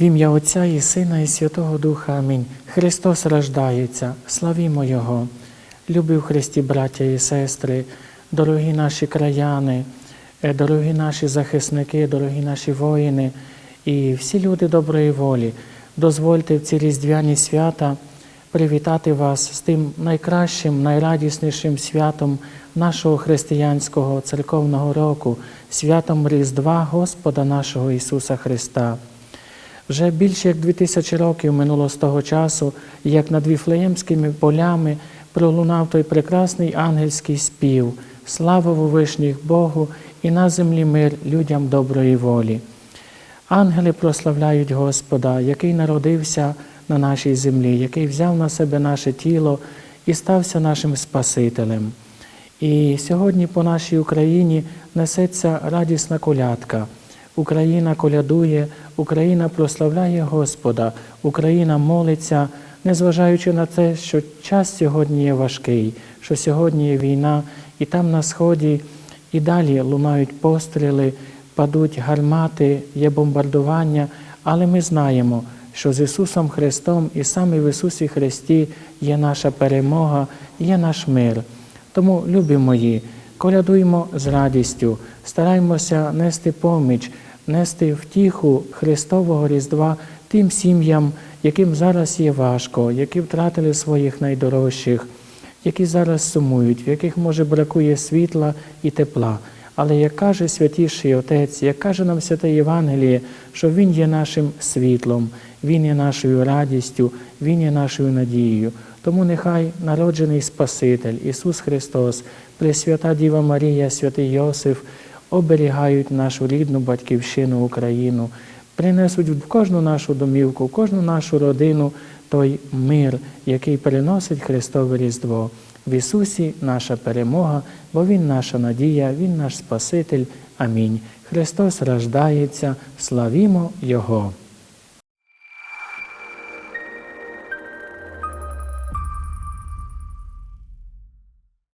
В ім'я Отця і Сина, і Святого Духа. Амінь. Христос рождається, славімо Його. Любі в Христі, браття і сестри, дорогі наші краяни, е, дорогі наші захисники, дорогі наші воїни і всі люди доброї волі, дозвольте в ці різдвяні свята привітати вас з тим найкращим, найрадіснішим святом нашого християнського церковного року, святом Різдва Господа нашого Ісуса Христа. Вже більше як дві тисячі років минуло з того часу, як над віфлеємськими полями пролунав той прекрасний ангельський спів, слава вишніх Богу і на землі мир людям доброї волі. Ангели прославляють Господа, який народився на нашій землі, який взяв на себе наше тіло і стався нашим Спасителем. І сьогодні по нашій Україні несеться радісна колядка. Україна колядує, Україна прославляє Господа, Україна молиться, незважаючи на те, що час сьогодні є важкий, що сьогодні є війна, і там на сході і далі лунають постріли, падуть гармати, є бомбардування, але ми знаємо, що з Ісусом Христом і саме в Ісусі Христі є наша перемога, є наш мир. Тому, любі мої, колядуємо з радістю, стараймося нести поміч, нести втіху Христового Різдва тим сім'ям, яким зараз є важко, які втратили своїх найдорожчих, які зараз сумують, в яких може бракує світла і тепла. Але як каже святіший Отець, як каже нам святе Євангеліє, що Він є нашим світлом, Він є нашою радістю, Він є нашою надією. Тому нехай народжений Спаситель, Ісус Христос, Пресвята Діва Марія, святий Йосиф оберігають нашу рідну батьківщину Україну, принесуть в кожну нашу домівку, в кожну нашу родину той мир, який переносить Христове Різдво. В Ісусі наша перемога, бо Він наша надія, Він наш Спаситель. Амінь. Христос рождається, славімо Його.